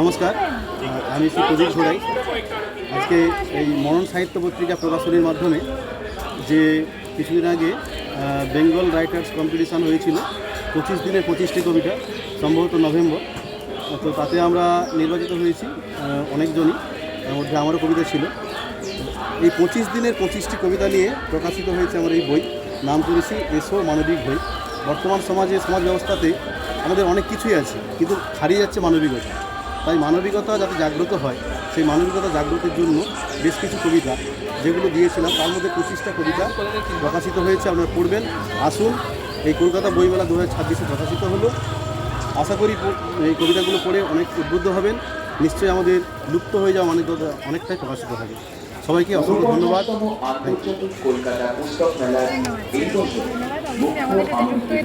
নমস্কার আমি শ্রী প্রদীপ ঘোড়াই। আজকে এই মরণ সাহিত্য পত্রিকা প্রকাশনীর মাধ্যমে যে কিছুদিন আগে বেঙ্গল রাইটার্স কম্পিটিশান হয়েছিল পঁচিশ দিনের পঁচিশটি কবিতা সম্ভবত নভেম্বর। তো তাতে আমরা নির্বাচিত হয়েছি অনেকজনই তার মধ্যে আমারও কবিতা ছিল। এই পঁচিশ দিনের পঁচিশটি কবিতা নিয়ে প্রকাশিত হয়েছে আমার এই বই নাম করেছি এসো মানবিক বই বর্তমান সমাজে, সমাজ ব্যবস্থাতে আমাদের অনেক কিছুই আছে, কিন্তু হারিয়ে যাচ্ছে মানবিকতা। তাই মানবিকতা যাতে জাগ্রত হয়, সেই মানবিকতা জাগ্রতের জন্য বেশ কিছু কবিতা যেগুলো দিয়েছিলাম, তার মধ্যে পঁচিশটা কবিতা প্রকাশিত হয়েছে, আপনারা পড়বেন। আসুন, এই কলকাতা বইমেলা দু হাজার ছাব্বিশে প্রকাশিত হলো। আশা করি এই কবিতাগুলো পড়ে অনেক উদ্বুদ্ধ হবেন। নিশ্চয়ই আমাদের লুপ্ত হয়ে যাওয়া মানবিকতা অনেকটাই প্রকাশিত হবে। সবাইকে অসংখ্য ধন্যবাদ। কলকাতা পুস্তক এই বছর ধন্যবাদ অবশ্যই আমাদের সাথে যুক্ত হয়ে